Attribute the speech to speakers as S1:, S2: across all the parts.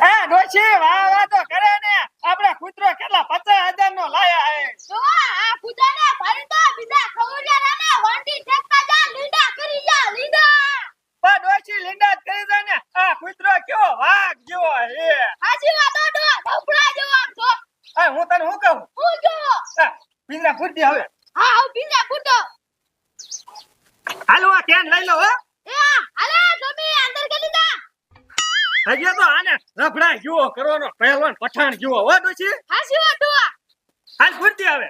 S1: લાવી
S2: ડોશી વાહ વાહ તો કરે ને. આપણે કૂતરો કેટલા પચાસ હજાર નો લાયા હે.
S1: આ ભારી બીજા ખવડિયા વાંટી ઠેકતા જા લીંડા કરી જા લીંડા.
S2: પણ ડોશી લીંડા કરી જાય ને. આ કૂતરો કયો વાઘ જેવો હે.
S1: હાજી વાત તો જેવો છો.
S2: એ હું તને શું કહું?
S1: હું જો.
S2: ફૂટી હવે.
S1: હા હું બીજા કૂતો
S2: હાલો આ કેન લઈ લો હો
S1: એ હાલે તમે અંદર ગલી જા
S2: હજી તો આને રફડા જુઓ કરવાનો પહેલવાન પઠાણ જુઓ. હો ડોશી?
S1: હાજી વાત ડોહા.
S2: હાલ ફૂટી આવે.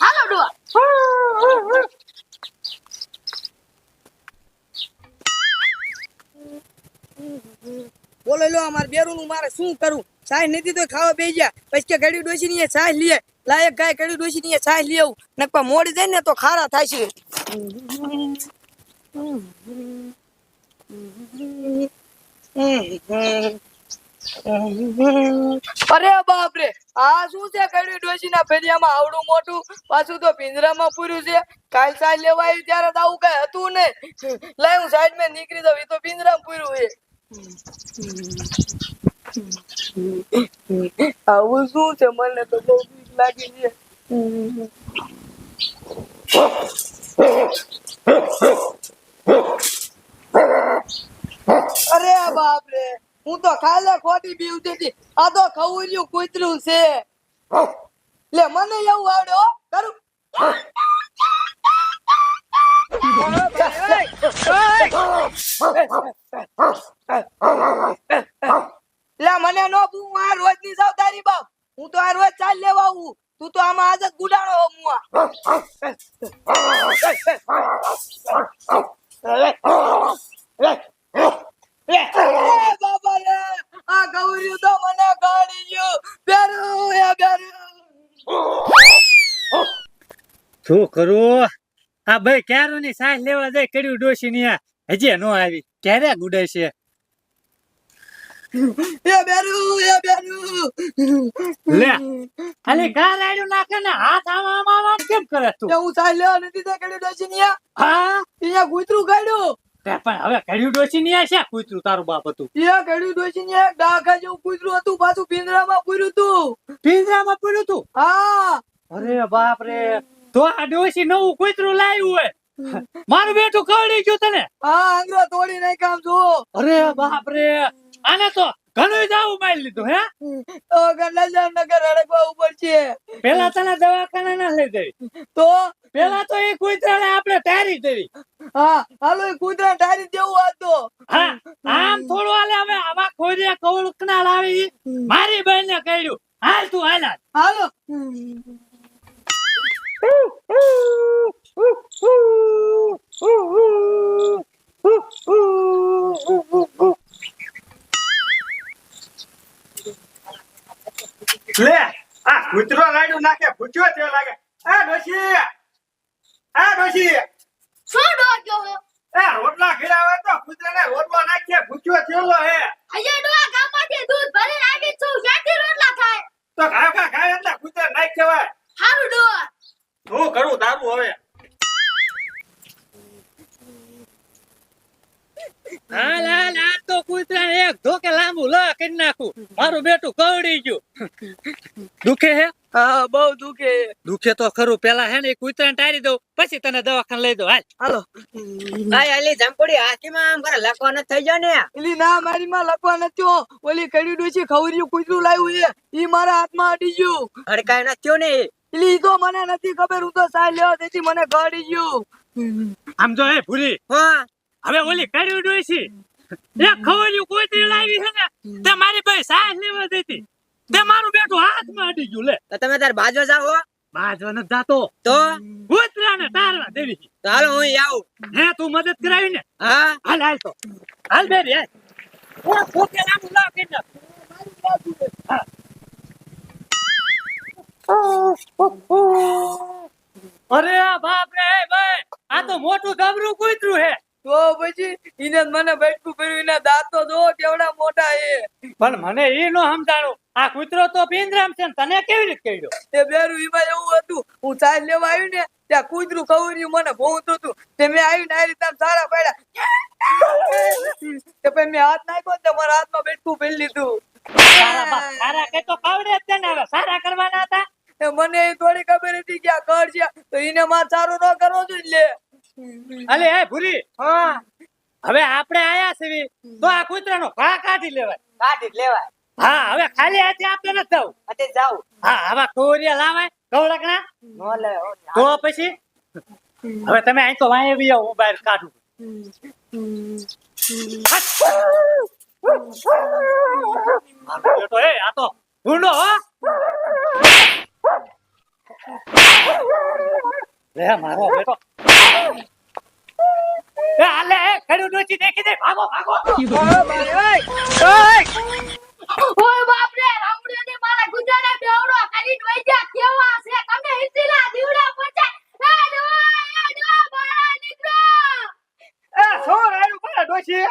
S1: હાલો ડોહા.
S3: બોલો લો અમાર બેરું નું મારે શું કરું સાય નથી તો ખાવા બે ગયા. પછી કે ઘડી ડોસી ની સાય લીએ લાયક ગાય ઘડી ડોસી ની સાય લઈ આવું. નકપા મોડી જાય ને તો ખારા થાય છે. અરે બાપ રે આ શું છે? ઘડી ડોશી ના ફેરિયામાં આવડું મોટું? પાછું તો પિંજરામાં પૂર્યું છે. કાલ સાય લેવા આવ્યું ત્યારે તો આવું કઈ હતું નહીં. લઈ હું સાઈડમાં નીકળી દઉં એ તો પિંજરામાં પૂર્યું છે. આવું શું છે? મને તો બહુ લાગી છે અરે બાપ રે હું તો ખાલે ખોટી બીવતી હતી. આ તો ખવર્યું કૂતરું છે. લે, મને એવું આવડે હો, કરું. લે, મને નો બુ આ રોજની સાવધારી બાપ. હું તો આ રોજ ચાલ લેવા આવું. તું તો આમાં આજ ગુડાણો એ બાબા રે આ ગૌરી તો મને ગાડી ગયો બેરું એ બેરું
S4: શું કરું? આ ભાઈ ક્યારું ની સાસ લેવા જાય કર્યું ડોશી ની હજી નો આવી. ક્યારે ગુડે છે?
S3: એ બેરું એ બેરું.
S4: લે ખાલી કાર આડ્યું નાખે ને હાથ આમાં આમાં કેમ કરે તું?
S3: હું ચાલ લેવા નથી તે કડી ડોસી ની
S4: હા?
S3: અહીંયા કૂતરું કાઢ્યું
S4: પણ હવે કર્યું ડોશી ની છે કૂતરું તારું બાપ હતું?
S3: એ કડી ડોસી ની ડાખા જેવું કૂતરું હતું પાછું પિંજરામાં પૂર્યું તું.
S4: પિંજરામાં પડ્યું તું?
S3: હા.
S4: અરે બાપ રે તો આ ડોશી નવું કૂતરું લાવ્યું હોય મારું બેટું કવડી ગયું તને?
S3: હા આંગળો તોડી નાખ્યા આમ જો
S4: અરે બાપ રે આને તો ઘણું જાવું મારી લીધું હે?
S3: તો ગંડાજામ નગર અડકવા ઉપર છે.
S4: પેલા તને દવાખાના ના લઈ જઈ
S3: તો?
S4: પેલા તો એ કૂતરાને આપણે ટારી દેવી.
S3: હા હાલો એ કૂતરા ટારી દેવું હતો
S4: હા આમ થોડું હાલે હવે આવા ખોરિયા કવળકના લાવી મારી બહેને ને કહ્યું હાલ તું હાલ. હાલ.
S3: હાલો
S2: લે આ કૂતરો રાડ્યું નાખે ભૂચ્યો તે લાગે. આ ડોશી. આ ડોશી
S1: શું
S2: એ રોટલા ખીરાવે તો કૂતરાને રોટલો થયેલો હે.
S1: આજે ડોહા ગામમાંથી દૂધ ભરીને આવી છું ક્યાંથી રોટલા થાય
S2: તો ઘા ઘા ખાય એટલે કૂતરા નાખ કહેવાય
S1: હારું ડોહા.
S2: હું કરું તારું હવે?
S4: હાલ હાલ આ તો કૂતરાને એક ધોકે લાંબુ લ કરી નાખું. મારું બેટું કવડી ગયું. દુખે હે?
S3: હા બહુ દુખે.
S4: દુખે તો ખરું. પેલા હે ને એ કૂતરાને ટારી દઉં પછી તને દવાખાને લઈ દઉં. હાલ.
S3: હાલો.
S5: આય આલી જમપડી હાથીમાં આમ કરે લખવા ન થઈ જાય ને
S3: એલી ના મારી માં લખવા નથી હો. ઓલી કડી ડોસી ખવરિયું કૂતરું લાવ્યું છે. ઈ મારા હાથમાં અડી ગયું.
S5: હડકાય ન થયો ને.
S3: એલી તો મને નથી ખબર. હું તો સાય લેવા તેથી મને ગાડી ગયું.
S4: આમ જો હે ભૂલી.
S5: હા.
S4: હવે ઓલી કડી ડોસી એ ખવરિયું કૂતરી લાવી છે ને તે મારી ભાઈ સાસ લેવા દેતી તે મારું બેટું હાથમાં અડી ગયું લે.
S5: તો તમે તાર બાજો જાઓ
S4: બાજો ન જાતો.
S5: તો?
S4: કૂતરાને તારવા દેવી.
S5: તો હાલો હું આવું.
S4: હે તું મદદ કરાવી ને
S5: હા.
S4: હાલ હાલ તો. હાલ બેરી હાલ. ઓય ફોકે નામ લાવ કે ના? અરે બાપ રે ભાઈ આ તો મોટું ગબરું કૂતરું હે
S3: તો પછી એને મને બેઠું કર્યું એના દાંતો જો કેવડા મોટા એ.
S4: પણ મને એ નો સમજાણું. આ કૂતરો તો પિંજરામ છે તને કેવી રીતે કહ્યો
S3: તે બેરું એમાં એવું હતું હું ચાલ લેવા આવ્યું ને ત્યાં કૂતરું કવર્યું મને ભોંતું હતું. તે મેં આવીને આ રીતે સારા પડ્યા. તે પછી મેં હાથ નાખ્યો ને મારા હાથમાં બેઠું પહેરી લીધું.
S4: સારા કે તો કાવડે જ છે ને હવે સારા કરવાના હતા?
S3: મને એ થોડી ખબર હતી કે આ કર છે તો એને માર સારું ન કરવો જોઈએ. લે
S4: અલે એ ભૂરી.
S5: હા
S4: હવે આપણે આયા છીએ. તો આ કૂતરાનો ઘા કાઢી લેવાય.
S5: કાઢી લેવાય.
S4: હા હવે ખાલી હાથે આપણે નથી જવું.
S5: અતે જાવ.
S4: હા આવા કોરિયા લાવાય કવળકના
S5: નો લે
S4: તો પછી? હવે તમે અહીં તો વાય બી આવો બહાર કાઢું. એ આ તો હો. મારો બેટો. એ આલે કડું ડોચી દેખી દે ભાગો ભાગો.
S3: ઓય ઓય
S1: બાપ રે રામડે ને મારા ગુજારા બેવડો કરી વઈ જા કેવા છે? તમે હિસીલા દીવડા પચાય એ ડો એ ડો બાળા નીકળો. એ
S2: સોર આયુ પાડા ડોચી